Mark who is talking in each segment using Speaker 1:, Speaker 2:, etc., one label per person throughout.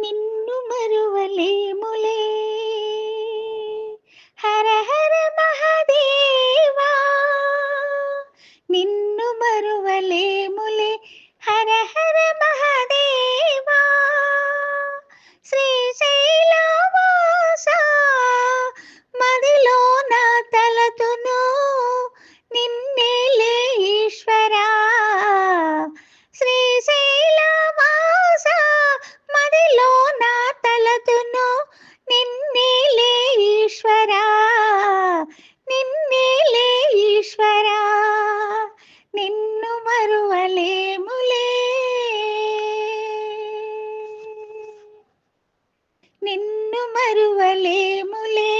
Speaker 1: నిన్ను మరువలేములే. నిన్నేలే ఈశ్వరా నిన్ను మరువలేములే నిన్ను మరువలేములే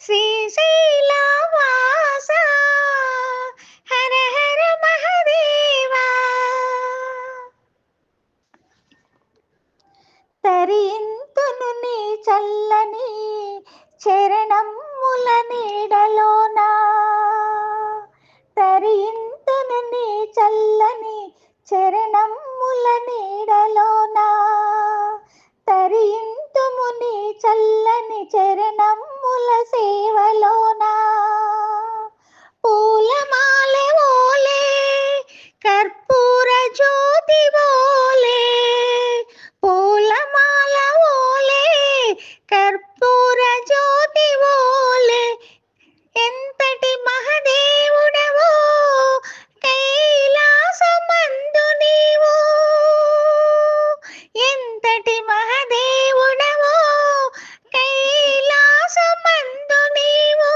Speaker 1: శ్రీశైలవాస హర హర మహదేవా. తరిన్ జ్యోతి ఓలే పూలమాల ఓలే కర్పూర జ్యోతి ఓలే ఎంతటి మహదేవుడవో కైలాసమందు నీవు. ఎంతటి మహదేవుడవో కైలాసమందు నీవు.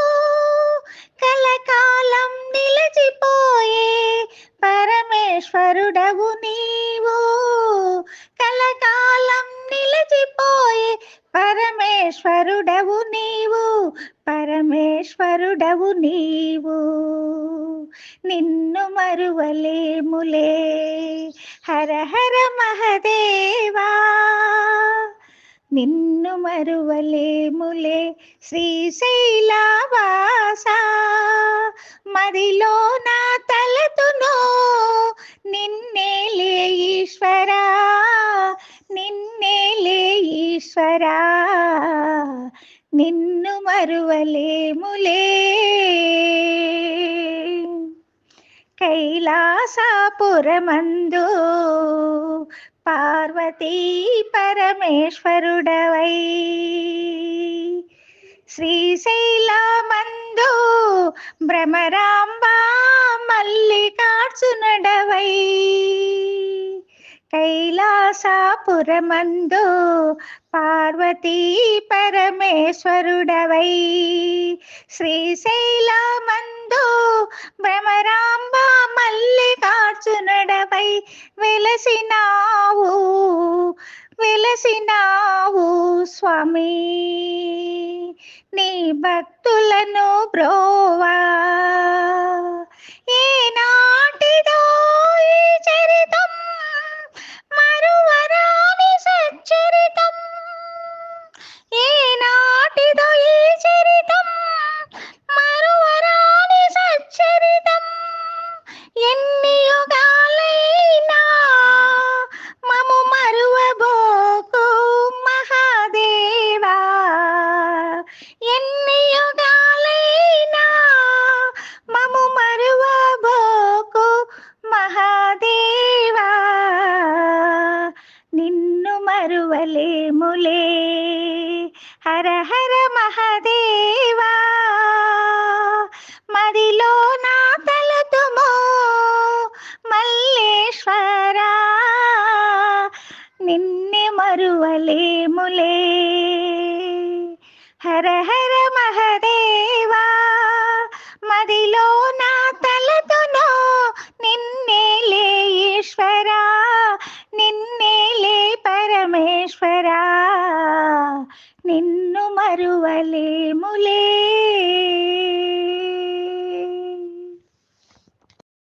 Speaker 1: కలకాలం నిలచిపోయే పరమేశ్వరు పరమేశ్వరుడవు నీవు పరమేశ్వరుడవు నీవు. నిన్ను మరువలేములే హర హర మహదేవా. నిన్ను మరువలేములే శ్రీశైలవాస. మదిలో నా తలతును నిన్నే లే ఈశ్వరా నిన్నే లే ఈశ్వరా. నిన్ను మరువలేములే. కైలాసపురమందు పార్వతీ పరమేశ్వరుడవై. శ్రీశైలమందు భ్రమరాంబా మల్లికార్జునుడవై. కైలాసపురమందు పార్వతీ పరమే స్వరుడవై. శ్రీశైలమందు భ్రమరాంబ మల్లికార్జునుడవై వెలసినావు వెలసినావు స్వామి. నీ భక్తులను బ్రోవా మరువలేములే హర హర మహదేవా మదిలో నా తలతునో నిన్నేలే ఈశ్వరా నిన్నేలే పరమేశ్వరా నిన్ను మరువలేములే.